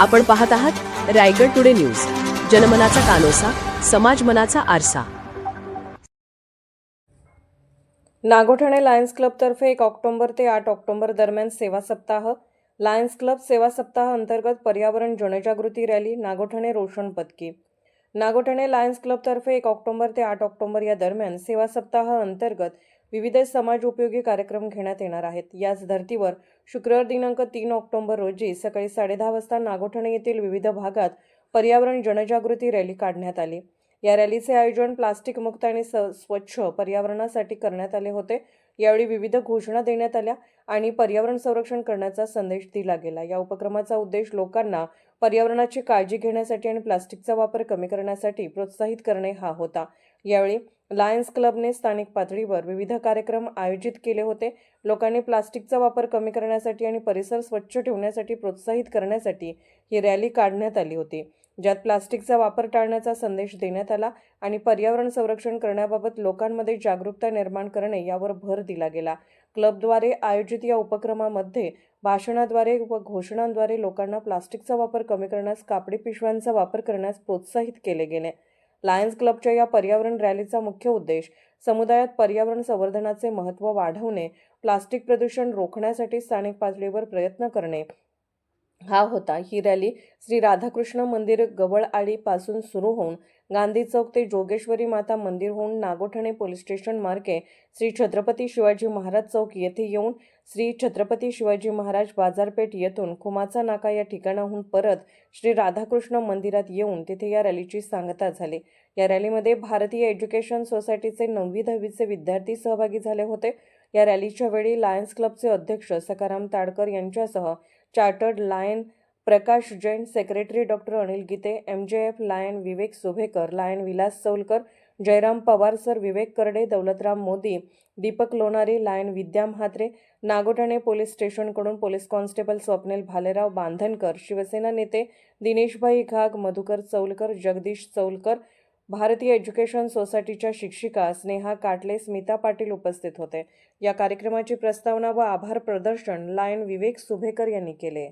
आपण पाहत आहात रायगड टुडे न्यूज. जनमनाचा कानोसा समाज मनाचा आरसा. नागोठणे लायन्स क्लबतर्फे एक ऑक्टोबर ते आठ ऑक्टोबर दरम्यान सेवा सप्ताह. लायन्स क्लब सेवा सप्ताह अंतर्गत पर्यावरण जनजागृती रॅली नागोठणे रोशन पदकी नागोठणे लायन्स क्लबतर्फे एक ऑक्टोबर ते आठ ऑक्टोबर या दरम्यान सेवा सप्ताह अंतर्गत विविध समाज उपयोगी कार्यक्रम घेण्यात येणार आहेत. याच धर्तीवर शुक्रवार दिनांक तीन ऑक्टोबर रोजी सकाळी साडेदहा वाजता नागोठणे येथील विविध भागात पर्यावरण जनजागृती रॅली काढण्यात आली. या रॅलीचे आयोजन प्लास्टिक मुक्त आणि स्वच्छ पर्यावरणासाठी करण्यात आले होते. यावेळी विविध घोषणा देण्यात आल्या आणि पर्यावरण संरक्षण करण्याचा संदेश दिला गेला. या उपक्रमाचा उद्देश लोकांना पर्यावरणाची काळजी घेण्यासाठी आणि प्लास्टिकचा वापर कमी करण्यासाठी प्रोत्साहित करणे हा होता. यावेळी लायन्स क्लबने स्थानिक पातळीवर विविध कार्यक्रम आयोजित केले होते. लोकांनी प्लास्टिकचा वापर कमी करण्यासाठी आणि परिसर स्वच्छ ठेवण्यासाठी प्रोत्साहित करण्यासाठी ही रॅली काढण्यात आली होती. ज्यात प्लास्टिकचा वापर टाळण्याचा संदेश देण्यात आला आणि पर्यावरण संरक्षण करण्याबाबत लोकांमध्ये जागरूकता निर्माण करणे यावर भर दिला गेला. क्लबद्वारे आयोजित या उपक्रमामध्ये भाषणाद्वारे व घोषणांद्वारे लोकांना प्लास्टिकचा वापर कमी करण्यास कापडी पिशव्यांचा वापर करण्यास प्रोत्साहित केले गेले. लायन्स क्लबच्या या पर्यावरण रॅलीचा मुख्य उद्देश समुदायात पर्यावरण संवर्धनाचे महत्त्व वाढवणे प्लास्टिक प्रदूषण रोखण्यासाठी स्थानिक पातळीवर प्रयत्न करणे हा होता. ही रॅली श्री राधाकृष्ण मंदिर गवळआळीपासून सुरू होऊन गांधी चौक ते जोगेश्वरी माता मंदिर होऊन नागोठणे पोलीस स्टेशन मार्गे श्री छत्रपती शिवाजी महाराज चौक येथे येऊन श्री छत्रपती शिवाजी महाराज बाजारपेठ येथून खुमाचा नाका या ठिकाणाहून परत श्री राधाकृष्ण मंदिरात येऊन तिथे या रॅलीची सांगता झाली. या रॅलीमध्ये भारतीय एज्युकेशन सोसायटीचे नववी दहावीचे विद्यार्थी सहभागी झाले होते. या रॅलीच्या वेळी लायन्स क्लबचे अध्यक्ष सकाराम ताडकर यांच्यासह chartered lion Prakash Jain secretary doctor Anil Gite M J F lion Vivek Subhekar lion Vilas Chaulkar Jayram Pawar sir Vivek Karde Daulatram Modi Deepak Lonare lion Vidya Mhatre Nagothane police स्टेशनकडून police constable Swapnil Bhalerao Bandhankar Shiv Sena नेते दिनेशभाई घाग मधुकर चौलकर जगदीश चौलकर भारतीय education सोसायटीच्या शिक्षिका स्नेहा काटले स्मिता पाटील उपस्थित होते. या कार्यक्रमाची प्रस्तावना व आभार प्रदर्शन लायन विवेक सुभेकर यांनी केले.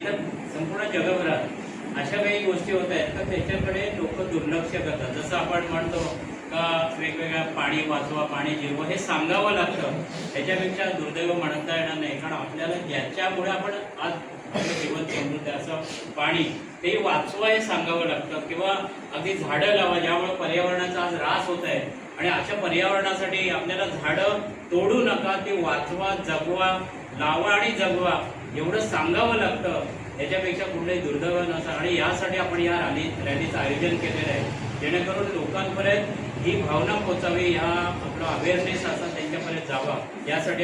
संपूर्ण जगभरात अशा काही गोष्टी होत आहेत तर त्याच्याकडे लोक दुर्लक्ष करतात. जसं आपण म्हणतो का वेगवेगळ्या पाणी वाचवा पाणी जिरवा हे सांगावं लागतं. त्याच्यापेक्षा दुर्दैव म्हणता येणार नाही. कारण आपल्याला ज्याच्यामुळे आपण आज आपलं जीवन समृद्ध असं पाणी ते वाचवा हे सांगावं लागतं. किंवा अगदी झाडं लावा ज्यामुळे पर्यावरणाचा आज ऱ्हास होत आहे. आणि अशा पर्यावरणासाठी आपल्याला झाडं तोडू नका ते वाचवा जगवा लावा आणि जगवा. एवढं सांगावं लागतं. याच्यापेक्षा कुठलंही दुर्दैव नसतं आणि यासाठी आपण या रॅली रॅलीचं आयोजन केलेलं आहे. जेणेकरून लोकांपर्यंत ही भावना पोचावी या आपला अवेअरनेस असा त्यांच्यापर्यंत जावा यासाठी